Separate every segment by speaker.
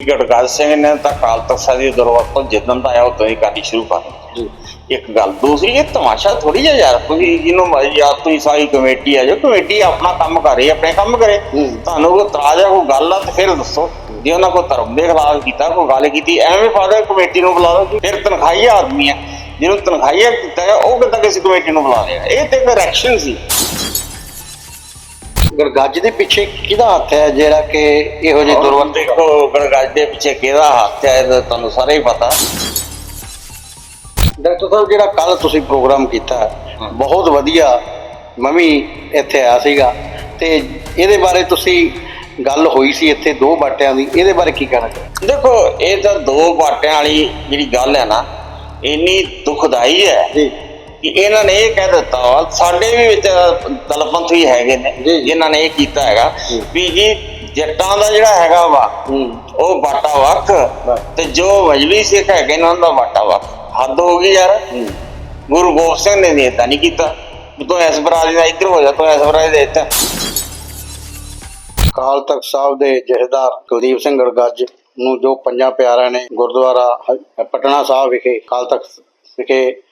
Speaker 1: ਗੜਗੜ ਸਿੰਘ ਨੇ ਤਾਂ ਕਾਲ ਤਖਤ ਦੀ ਦੁਰਵਰਤੋਂ ਜਿੱਦਣ ਦਾ ਆਇਆ ਉਦੋਂ ਹੀ ਕਰਨੀ ਸ਼ੁਰੂ ਕਰ ਦਿੱਤੀ। ਇੱਕ ਗੱਲ ਦੂਸਰੀ ਇਹ ਤਮਾਸ਼ਾ ਥੋੜੀ ਜਿਹਾ ਯਾਰ ਤੁਸੀਂ ਜਿਹਨੂੰ ਮਰਜ਼ੀ ਆ ਤੁਸੀਂ ਸਾਰੀ ਕਮੇਟੀ ਆ ਜੋ ਕਮੇਟੀ ਆਪਣਾ ਕੰਮ ਕਰ ਰਹੀ ਆਪਣੇ ਕੰਮ ਕਰੇ। ਤੁਹਾਨੂੰ ਕੋਈ ਇਤਰਾਜ਼ ਆ ਕੋਈ ਗੱਲ ਆ ਤੇ ਫਿਰ ਦੱਸੋ। ਜੇ ਉਹਨਾਂ ਕੋਈ ਧਰਮ ਦੇ ਖਿਲਾਫ ਕੀਤਾ ਕੋਈ ਗੱਲ ਕੀਤੀ ਐਵੇਂ ਫਾਦਰ ਕਮੇਟੀ ਨੂੰ ਬੁਲਾ ਲਓ ਫਿਰ ਤਨਖਾਹੀ ਆਦਮੀ ਆ ਜਿਹਨੂੰ ਤਨਖਾਹੀਆ ਕੀਤਾ ਉਹ ਕਿੱਦਾਂ ਕਿਸੇ ਕਮੇਟੀ ਨੂੰ ਬੁਲਾ ਲਿਆ ਇਹ ਤੇ ਇੱਕ ਐਕਸ਼ਨ ਸੀ।
Speaker 2: ਗਰਗੱਜ ਦੇ ਪਿੱਛੇ ਕਿਹਦਾ ਹੱਥ ਹੈ ਜਿਹੜਾ ਕਿ ਇਹੋ ਜਿਹੇ
Speaker 1: ਹੁਣ
Speaker 2: ਦੁਰਵਰਤ
Speaker 1: ਦੇਖੋ ਦੇ ਪਿੱਛੇ ਕਿਹਦਾ ਹੱਥ ਹੈ ਇਹ ਤਾਂ ਤੁਹਾਨੂੰ ਸਾਰਾ ਹੀ ਪਤਾ।
Speaker 2: ਡਾਕਟਰ ਸਾਹਿਬ ਜਿਹੜਾ ਕੱਲ ਤੁਸੀਂ ਪ੍ਰੋਗਰਾਮ ਕੀਤਾ ਬਹੁਤ ਵਧੀਆ ਮੈਂ ਵੀ ਇੱਥੇ ਆਇਆ ਸੀਗਾ। ਤੇ ਇਹਦੇ ਬਾਰੇ ਤੁਸੀਂ ਗੱਲ ਹੋਈ ਸੀ ਇੱਥੇ ਦੋ ਬਾਟਿਆਂ ਦੀ ਇਹਦੇ ਬਾਰੇ ਕੀ ਕਹਿਣਾ ਚਾਹੁੰਦੇ
Speaker 1: ਦੇਖੋ ਇਹ ਤਾਂ ਦੋ ਬਾਟਿਆਂ ਵਾਲੀ ਜਿਹੜੀ ਗੱਲ ਹੈ ਨਾ ਇੰਨੀ ਦੁਖਦਾਈ ਹੈ
Speaker 2: ਜੀ।
Speaker 1: ਕਿ ਇਹਨਾਂ ਨੇ ਇਹ ਕਹਿ ਦਿੱਤਾ ਸਾਡੇ ਵੀ ਵਿੱਚ ਦਲਪੰਥ ਵੀ ਹੈਗੇ ਨੇ। ਜਿਨ੍ਹਾਂ ਨੇ ਇਹ ਕੀਤਾ ਹੈਗਾ। ਵੀ ਜੀ ਜੱਟਾਂ ਦਾ ਜਿਹੜਾ ਹੈਗਾ ਵਾ ਉਹ ਬਾਟਾ
Speaker 2: ਬਸ।
Speaker 1: ਤੇ ਜੋ ਮਜਬੀ ਸਿੱਖ ਹੈਗੇ ਨੇ ਉਹਨਾਂ ਦਾ ਬਾਟਾ ਵੱਖ ਹੱਦ ਹੋ ਗਈ ਯਾਰ ਗੁਰੂ ਗੋਬਿੰਦ ਸਿੰਘ ਨੇ ਏਦਾਂ ਨਹੀਂ ਕੀਤਾ ਤੂੰ ਇਸ ਬਰਾਦਰੀ ਦਾ ਇੱਧਰ ਹੋ ਜਾ ਤੂੰ ਇਸ ਬਰਾਦਰੀ ਦਾ ਇੱਧਰ
Speaker 2: ਕਾਲ ਤਖਤ ਸਾਹਿਬ ਦੇ ਜਥੇਦਾਰ ਕੁਲਦੀਪ ਸਿੰਘ ਗੜਗੱਜ ਨੂੰ ਜੋ ਪੰਜਾਂ ਪਿਆਰਿਆਂ ਨੇ ਗੁਰਦੁਆਰਾ ਪਟਨਾ ਸਾਹਿਬ ਵਿਖੇ ਕਾਲ ਤਖਤ ਵਿਖੇ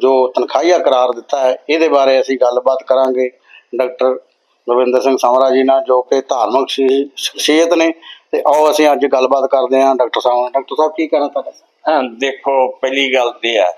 Speaker 2: ਜੋ ਤਨਖਾਹੀਆ ਕਰਾਰ ਦਿੱਤਾ ਹੈ, ਇਹਦੇ ਬਾਰੇ ਅਸੀਂ ਗੱਲਬਾਤ ਕਰਾਂਗੇ। ਡਾਕਟਰ ਰਵਿੰਦਰ ਸਿੰਘ ਸਮਰਾ ਜੀ ਨਾਲ, ਜੋ ਕਿ ਧਾਰਮਿਕ ਸ਼ਖਸੀਅਤ ਨੇ। ਤੇ ਆਓ ਅਸੀਂ ਅੱਜ ਗੱਲਬਾਤ ਕਰਦੇ ਹਾਂ ਡਾਕਟਰ ਸਾਹਿਬ ਨਾਲ ਡਾਕਟਰ ਸਾਹਿਬ, ਕੀ ਕਹਿਣਾ ਤੁਹਾਡਾ?
Speaker 1: ਹਾਂ ਦੇਖੋ, ਪਹਿਲੀ ਗੱਲ ਤੇ ਹੈ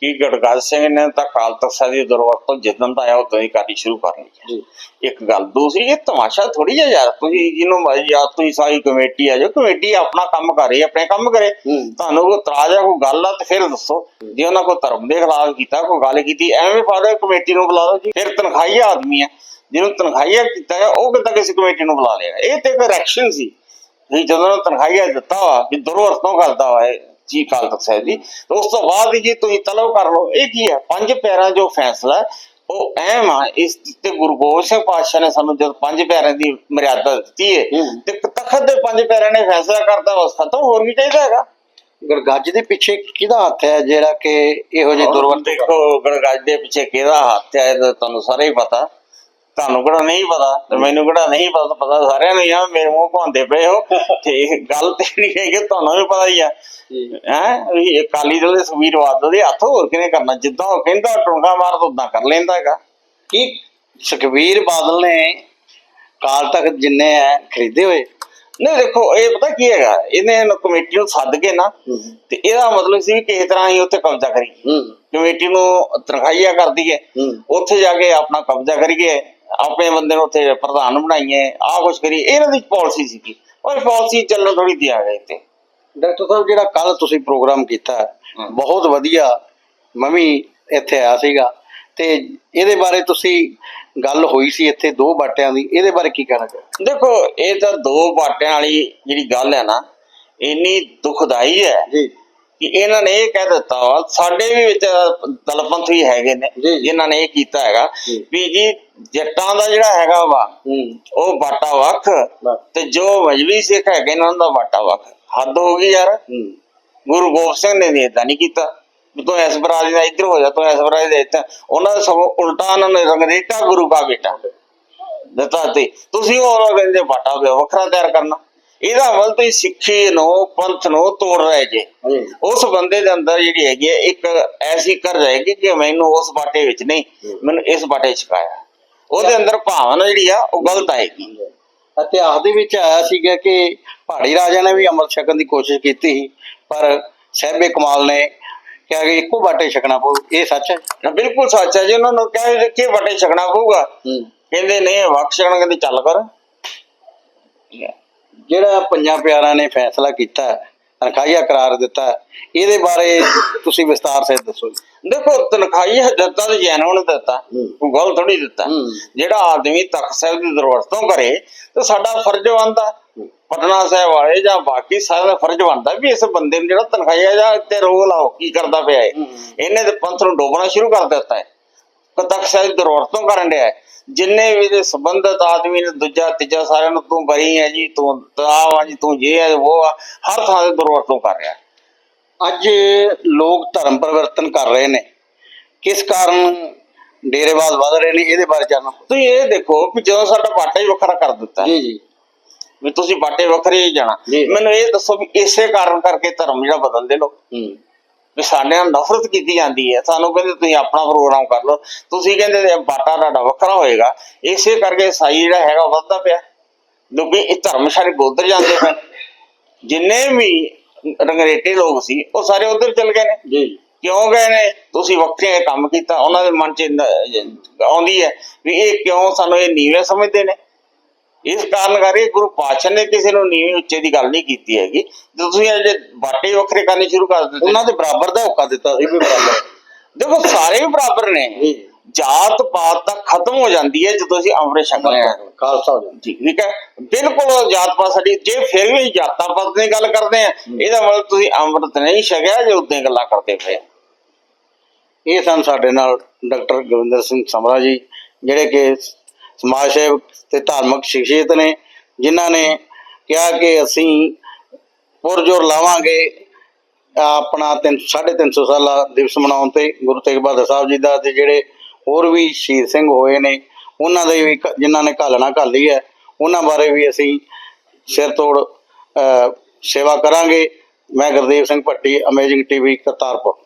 Speaker 1: ਕਿ ਗੜਗੜ ਸਿੰਘ ਨੇ ਤਾਂ ਕਾਲ ਤਖਤ ਦੀ ਦੁਰਵਰਤੋਂ ਜਿੱਦਣ ਦਾ ਆਇਆ ਉਦੋਂ ਹੀ ਕਰਨੀ ਸ਼ੁਰੂ ਕਰ ਲਈ ਹੈ। ਇੱਕ ਗੱਲ ਦੂਸਰੀ ਇਹ ਤਮਾਸ਼ਾ ਥੋੜੀ ਜਿਹਾ ਯਾਰ ਤੁਸੀਂ ਜਿਹਨੂੰ ਆ ਤੁਸੀਂ ਸਾਰੀ ਕਮੇਟੀ ਆ ਜੋ ਕਮੇਟੀ ਆਪਣਾ ਕੰਮ ਕਰ ਰਹੀ ਹੈ ਆਪਣੇ ਕੰਮ ਕਰੇ।
Speaker 2: ਹੂੰ।
Speaker 1: ਤੁਹਾਨੂੰ ਕੋਈ ਇਤਰਾਜ਼ ਆ ਕੋਈ ਗੱਲ ਆ ਤੇ ਫਿਰ ਦੱਸੋ। ਜੇ ਉਹਨਾਂ ਕੋਈ ਧਰਮ ਦੇ ਖਿਲਾਫ ਕੀਤਾ ਕੋਈ ਗੱਲ ਕੀਤੀ ਐਵੇਂ ਫਾਦਰ ਕਮੇਟੀ ਨੂੰ ਬੁਲਾ ਲਓ ਜੀ। ਫਿਰ ਤਨਖਾਹੀ ਆਦਮੀ ਆ। ਜਿਹਨੂੰ ਤਨਖਾਹੀਆ ਕੀਤਾ ਹੈ ਉਹ ਕਿੱਦਾਂ ਕਿਸੇ ਕਮੇਟੀ ਨੂੰ ਬੁਲਾ ਲਿਆ ਇਹ ਤੇ ਇੱਕ ਐਕਸ਼ਨ ਸੀ। ਜਦੋਂ ਤਨਖਾਹੀਆ ਦਿੱਤਾ ਵਾ ਵੀ ਦੁਰਵਰਤੋਂ ਕਰਦਾ ਵਾ ਇਹ। ਜੀ ਕਾਲ ਤਖਤ ਸਾਹਿਬ ਜੀ। ਤੇ ਉਸ ਤੋਂ ਬਾਅਦ ਜੀ ਤੁਸੀਂ ਤਲਬ ਕਰ ਲਓ ਇਹ ਕੀ ਹੈ? ਪੰਜ ਪੈਰਾਂ ਜੋ ਫੈਸਲਾ ਉਹ ਅਹਿਮ ਆ। ਇਸ ਤੇ ਗੁਰੂ ਗੋਬਿੰਦ ਸਿੰਘ ਪਾਤਸ਼ਾਹ ਨੇ ਸਾਨੂੰ ਜਦ ਪੰਜ ਪੈਰਾਂ ਦੀ ਮਰਿਆਦਾ ਦਿੱਤੀ ਹੈ। ਤੇ ਤਖਤ ਦੇ ਪੰਜ ਪੈਰਾਂ ਨੇ ਫੈਸਲਾ ਕਰਤਾ ਬਸ ਖਤਮ ਹੋਰ ਵੀ ਚਾਹੀਦਾ ਹੈਗਾ?
Speaker 2: ਗੜਗੱਜ ਦੇ ਪਿੱਛੇ ਕਿਹਦਾ ਹੱਥ ਹੈ ਜਿਹੜਾ ਕਿ ਇਹੋ ਜਿਹੇ ਦੁਰਵਰਤ
Speaker 1: ਦੇਖੋ ਗੜਗੱਜ ਦੇ ਪਿੱਛੇ ਕਿਹਦਾ ਹੱਥ ਹੈ ਤਾਂ ਤੁਹਾਨੂੰ ਸਾਰਾ ਹੀ ਪਤਾ। ਤੁਹਾਨੂੰ ਕਿਹੜਾ ਨਹੀਂ ਪਤਾ ਤੇ ਮੈਨੂੰ ਕਿਹੜਾ ਨਹੀਂ ਪਤਾ ਪਤਾ ਸਾਰਿਆਂ ਨੂੰ ਆ ਮੇਰੇ ਮੂੰਹ ਭਾਂਦੇ ਪਏ ਹੋ। ਤੇ ਗੱਲ ਤੇ ਨਹੀਂ ਹੈ ਕਿ ਤੁਹਾਨੂੰ ਵੀ ਪਤਾ ਹੀ ਆ। ਹੈ? ਵੀ ਇਹ ਕਾਲੀ ਦਲ ਦੇ ਸੁਖਬੀਰ ਬਾਦਲ ਦੇ ਹੱਥ ਹੋਰ ਕਿਨੇ ਕਰਨਾ? ਜਿੱਦਾਂ ਉਹ ਕਹਿੰਦਾ ਟੁੰਗਾ ਮਾਰ ਉਦਾਂ ਕਰ ਲੈਂਦਾ ਹੈਗਾ।
Speaker 2: ਕੀ? ਸੁਖਬੀਰ ਬਾਦਲ ਨੇ ਕਾਲ ਤਖਤ ਜਿੰਨੇ ਹੈ ਖਰੀਦੇ ਹੋਏ।
Speaker 1: ਨਹੀਂ ਦੇਖੋ ਇਹ ਪਤਾ ਕੀ ਹੈਗਾ? ਇਹਨੇ ਕਮੇਟੀ ਨੂੰ ਸੱਦ ਕੇ ਨਾ ਤੇ ਇਹਦਾ ਮਤਲਬ ਸੀ ਵੀ ਕਿਸੇ ਤਰ੍ਹਾਂ ਹੀ ਉੱਥੇ ਕਬਜ਼ਾ ਕਰੀ। ਕਮੇਟੀ ਨੂੰ ਤਨਖਾਹੀਆ ਕਰ ਦਈਏ
Speaker 2: ਹੂੰ।
Speaker 1: ਉੱਥੇ ਜਾ ਕੇ ਆਪਣਾ ਕਬਜ਼ਾ ਕਰੀਏ ਆਪਣੇ ਬੰਦੇ ਨੂੰ ਉੱਥੇ ਪ੍ਰਧਾਨ ਬਣਾਈਏ ਆਹ ਕੁਛ ਕਰੀਏ ਇਹਨਾਂ ਦੀ ਪਾਲਿਸੀ ਸੀਗੀ। ਉਹ ਪਾਲਿਸੀ ਚੱਲਣ ਥੋੜੀ ਦਿਆ ਗਈ ਤੇ
Speaker 2: ਡਾਕਟਰ ਸਾਹਿਬ ਜਿਹੜਾ ਕੱਲ ਤੁਸੀਂ ਪ੍ਰੋਗਰਾਮ ਕੀਤਾ। ਬਹੁਤ ਵਧੀਆ ਮੈਂ ਵੀ ਇੱਥੇ ਆਇਆ ਸੀਗਾ। ਤੇ ਇਹਦੇ ਬਾਰੇ ਤੁਸੀਂ ਗੱਲ ਹੋਈ ਸੀ ਇੱਥੇ ਦੋ ਬਾਟਿਆਂ ਦੀ ਇਹਦੇ ਬਾਰੇ ਕੀ ਕਹਿਣਾ ਚਾਹੁੰਦੇ
Speaker 1: ਦੇਖੋ ਇਹ ਤਾਂ ਦੋ ਬਾਟਿਆਂ ਵਾਲੀ ਜਿਹੜੀ ਗੱਲ ਹੈ ਨਾ ਇੰਨੀ ਦੁਖਦਾਈ ਹੈ
Speaker 2: ਜੀ।
Speaker 1: ਕਿ ਇਹਨਾਂ ਨੇ ਇਹ ਕਹਿ ਦਿੱਤਾ ਵਾ ਸਾਡੇ ਵੀ ਵਿੱਚ ਦਲਪੰਥ ਵੀ ਹੈਗੇ ਨੇ। ਜਿਨ੍ਹਾਂ ਨੇ ਇਹ ਕੀਤਾ ਹੈਗਾ। ਵੀ ਜੀ ਜੱਟਾਂ ਦਾ ਜਿਹੜਾ ਹੈਗਾ ਵਾ ਉਹ ਬਾਟਾ ਵੱਖ। ਤੇ ਜੋ ਮਜਬੀ ਸਿੱਖ ਹੈਗੇ ਨੇ ਉਹਨਾਂ ਦਾ ਬਾਟਾ ਵੱਖ ਹੱਦ ਹੋ ਗਈ ਯਾਰ। ਗੁਰੂ ਗੋਬਿੰਦ ਸਿੰਘ ਨੇ ਵੀ ਏਦਾਂ ਨਹੀਂ ਕੀਤਾ। ਤੂੰ ਇਸ ਬਰਾਦਰੀ ਦਾ ਇੱਧਰ ਹੋ ਜਾ ਤੂੰ ਇਸ ਬਰਾਦਰੀ ਦਾ ਇੱਧਰ ਉਹਨਾਂ ਦਾ ਸਗੋਂ ਉਲਟਾ ਉਹਨਾਂ ਨੇ ਰੰਗ ਦਿੱਤਾ ਗੁਰੂ ਦਾ ਬੇਟਾ ਦਿੱਤਾ ਤੇ ਤੁਸੀਂ ਹੋਰ ਕਹਿੰਦੇ ਬਾਟਾ ਵੱਖਰਾ ਤਿਆਰ ਕਰਨਾ। ਇਹਦਾ ਮਤਲਬ ਤੁਸੀਂ ਸਿੱਖੀ ਨੂੰ ਪੰਥ ਨੂੰ ਤੋੜ ਰਹੇ ਜੇ। ਉਸ ਬੰਦੇ ਦੇ ਅੰਦਰ ਜਿਹੜੀ ਹੈਗੀ ਹੈ ਇੱਕ ਐਸੀ ਕਰ ਜਾਏਗੀ ਕਿ ਮੈਨੂੰ ਉਸ ਬਾਟੇ ਵਿੱਚ ਨਹੀਂ ਮੈਨੂੰ ਇਸ ਬਾਟੇ ਚ ਪਾਇਆ ਉਹਦੇ ਅੰਦਰ ਭਾਵਨਾ ਜਿਹੜੀ ਆ ਉਹ ਗਲਤ ਆਏਗੀ।
Speaker 2: ਇਤਿਹਾਸ ਦੇ ਵਿੱਚ ਆਇਆ ਸੀਗਾ ਕਿ ਪਹਾੜੀ ਰਾਜਾ ਨੇ ਵੀ ਅੰਮ੍ਰਿਤ ਛਕਣ ਦੀ ਕੋਸ਼ਿਸ਼ ਕੀਤੀ ਸੀ ਪਰ ਸਹਿਬੇ ਕਮਾਲ ਨੇ ਕਿਹਾ ਕਿ ਇੱਕੋ ਬਾਟੇ ਛਕਣਾ ਪਊ ਇਹ ਸੱਚ ਹੈ?
Speaker 1: ਬਿਲਕੁਲ ਸੱਚ ਹੈ ਜੀ ਉਹਨਾਂ ਨੂੰ ਕਹੇ ਕਿ ਬਾਟੇ ਛਕਣਾ ਪਊਗਾ। ਕਹਿੰਦੇ ਨਹੀਂ ਵਕਤ ਛਕਣਾ ਕਹਿੰਦੇ ਚੱਲ ਕਰ।
Speaker 2: ਜਿਹੜਾ ਪੰਜਾਂ ਪਿਆਰਾਂ ਨੇ ਫੈਸਲਾ ਕੀਤਾ ਤਨਖਾਹੀਆ ਕਰਾਰ ਦਿੱਤਾ ਇਹਦੇ ਬਾਰੇ ਤੁਸੀਂ ਵਿਸਤਾਰ ਸਹਿਤ ਦੱਸੋ।
Speaker 1: ਦੇਖੋ ਤਨਖਾਹੀ ਦਿੱਤਾ ਤੇ ਜੈਨੋ ਨੇ ਦਿੱਤਾ। ਕੋਈ ਗੱਲ ਥੋੜੀ ਦਿੱਤਾ। ਜਿਹੜਾ ਆਦਮੀ ਤਖਤ ਸਾਹਿਬ ਦੀ ਦੁਰਵਰਤੋਂ ਕਰੇ ਤੇ ਸਾਡਾ ਫਰਜ਼ ਬਣਦਾ। ਪਟਨਾ ਸਾਹਿਬ ਵਾਲੇ ਜਾਂ ਬਾਕੀ ਸਾਰਿਆਂ ਦਾ ਫਰਜ਼ ਬਣਦਾ ਵੀ ਇਸ ਬੰਦੇ ਨੂੰ ਜਿਹੜਾ ਤਨਖਾਹੀਆ ਜਾਂ ਤੇ ਰੋਗ ਲਾਓ ਕੀ ਕਰਦਾ ਪਿਆ ਹੈ। ਇਹਨੇ ਤੇ ਪੰਥ ਨੂੰ ਡੋਬਣਾ ਸ਼ੁਰੂ ਕਰ ਦਿੱਤਾ ਹੈ। ਤਖਤ ਸਾਹਿਬ ਦੀ ਦੁਰਵਰਤੋਂ ਕਰਨ ਡਿਆ ਹੈ। ਜਿੰਨੇ ਵੀ ਇਹਦੇ ਸੰਬੰਧਤ ਆਦਮੀ ਨੇ ਦੂਜਾ ਤੀਜਾ ਸਾਰਿਆਂ ਨੂੰ ਤੂੰ ਬਰੀ ਹੈ ਜੀ ਤੂੰ ਤਾਵਾ ਜੀ ਤੂੰ ਜੇ ਹੈ ਉਹ ਆ ਹਰ ਥਾਂ ਤੇ ਦੁਰਵਰਤੋਂ ਕਰ ਰਿਹਾ।
Speaker 2: ਅੱਜ ਲੋਕ ਧਰਮ ਪਰਿਵਰਤਨ ਕਰ ਰਹੇ ਨੇ। ਕਿਸ ਕਾਰਨ ਡੇਰੇਵਾਦ ਵਧ ਰਹੇ ਨੇ ਇਹਦੇ ਬਾਰੇ ਜਾਣੋ।
Speaker 1: ਤੁਸੀਂ ਇਹ ਦੇਖੋ ਕਿ ਜਦੋਂ ਸਾਡਾ ਬਾਟਾ ਹੀ ਵੱਖਰਾ ਕਰ ਦਿੱਤਾ।
Speaker 2: ਜੀ ਜੀ।
Speaker 1: ਵੀ ਤੁਸੀਂ ਬਾਟੇ ਵੱਖਰੇ ਹੀ ਜਾਣਾ। ਮੈਨੂੰ ਇਹ ਦੱਸੋ ਵੀ ਇਸੇ ਕਾਰਨ ਕਰਕੇ ਧਰਮ ਜਿਹੜਾ ਬਦਲਦੇ ਲੋਕ।
Speaker 2: ਹੂੰ।
Speaker 1: ਵੀ ਸਾਡੇ ਨਾਲ ਨਫ਼ਰਤ ਕੀਤੀ ਜਾਂਦੀ ਹੈ। ਸਾਨੂੰ ਕਹਿੰਦੇ ਤੁਸੀਂ ਆਪਣਾ ਪ੍ਰੋਗਰਾਮ ਕਰ ਲਓ। ਤੁਸੀਂ ਕਹਿੰਦੇ ਬਾਟਾ ਤੁਹਾਡਾ ਵੱਖਰਾ ਹੋਏਗਾ। ਇਸੇ ਕਰਕੇ ਈਸਾਈ ਜਿਹੜਾ ਹੈਗਾ ਵੱਧਦਾ ਪਿਆ। ਲੋਕੀ ਇਹ ਧਰਮ ਛੱਡ ਕੇ ਉੱਧਰ ਜਾਂਦੇ ਪਏ ਜਿੰਨੇ ਵੀ ਰੰਗਰੇਟੇ ਲੋਕ ਸੀ ਉਹ ਸਾਰੇ ਉਧਰ ਚਲ ਗਏ ਨੇ।
Speaker 2: ਜੀ।
Speaker 1: ਕਿਉਂ ਗਏ ਨੇ? ਤੁਸੀਂ ਵੱਖਰੇ ਕੰਮ ਕੀਤਾ। ਉਹਨਾਂ ਦੇ ਮਨ 'ਚ ਆਉਂਦੀ ਹੈ ਵੀ ਇਹ ਕਿਉਂ ਸਾਨੂੰ ਇਹ ਨੀਵੇਂ ਸਮਝਦੇ ਨੇ? ਇਸ ਕਾਰਨ ਕਰਕੇ ਗੁਰੂ ਪਾਤਸ਼ਾਹ ਨੇ ਕਿਸੇ ਨੂੰ ਨੀਵੇਂ ਉੱਚੇ ਦੀ ਗੱਲ ਨਹੀਂ ਕੀਤੀ ਹੈਗੀ। ਤੇ ਤੁਸੀਂ ਅਜੇ ਬਾਟੇ ਵੱਖਰੇ ਕਰਨੇ ਸ਼ੁਰੂ ਕਰ ਦਿੱਤੇ
Speaker 2: ਉਹਨਾਂ ਦੇ ਬਰਾਬਰ ਦਾ ਹੋਕਾ ਦਿੱਤਾ ਸੀ ਵੀ ਬਰਾਬਰ।
Speaker 1: ਦੇਖੋ ਸਾਰੇ ਬਰਾਬਰ ਨੇ। ਜਾਤ ਪਾਤ ਤਾਂ ਖਤਮ ਹੋ ਜਾਂਦੀ ਹੈ ਜਦੋਂ ਅਸੀਂ ਅੰਮ੍ਰਿਤ ਛਕਦੇ ਹਾਂ।
Speaker 2: ਖਾਲਸਾ ਹੋ ਜਾਂਦਾ।
Speaker 1: ਠੀਕ ਹੈ? ਬਿਲਕੁਲ ਜਾਤ ਪਾਤ ਸਾਡੀ ਜੇ ਫਿਰ ਵੀ ਜਾਤਾਂ ਪਾਤ ਦੀ ਗੱਲ ਕਰਦੇ ਆ ਇਹਦਾ ਮਤਲਬ ਤੁਸੀਂ ਅੰਮ੍ਰਿਤ ਨਹੀਂ ਛਕਿਆ ਜੇ ਉਦਾਂ ਗੱਲਾਂ ਕਰਦੇ ਪਏ।
Speaker 2: ਇਹ ਸਨ ਸਾਡੇ ਨਾਲ ਡਾਕਟਰ ਗੁਰਵਿੰਦਰ ਸਿੰਘ ਸਮਰਾ ਜੀ ਜਿਹੜੇ ਕਿ ਸਮਾਜ ਸੇਵਕ ਤੇ ਧਾਰਮਿਕ ਸ਼ਖਸੀਅਤ ਨੇ, ਜਿਨ੍ਹਾਂ ਨੇ ਕਿਹਾ ਕਿ ਅਸੀਂ ਪੁਰਜੋਰ ਲਾਵਾਂਗੇ ਆਪਣਾ 350 ਸਾਲਾ ਦਿਵਸ ਮਨਾਉਣ ਤੇ, ਗੁਰੂ ਤੇਗ ਬਹਾਦਰ ਸਾਹਿਬ ਜੀ ਦਾ ਤੇ ਜਿਹੜੇ ਹੋਰ ਵੀ ਸ਼ਹੀਦ ਸਿੰਘ ਹੋਏ ਨੇ, ਉਹਨਾਂ ਦੇ ਵੀ ਕ- ਜਿਨ੍ਹਾਂ ਨੇ ਘਾਲਣਾ ਘਾਲੀ ਹੈ, ਉਹਨਾਂ ਬਾਰੇ ਵੀ ਅਸੀਂ ਸਿਰ ਤੋੜ ਸੇਵਾ ਕਰਾਂਗੇ। ਮੈਂ ਗੁਰਦੇਵ ਸਿੰਘ ਭੱਟੀ ਅਮੇਜ਼ਿੰਗ ਟੀਵੀ ਕਰਤਾਰਪੁਰ।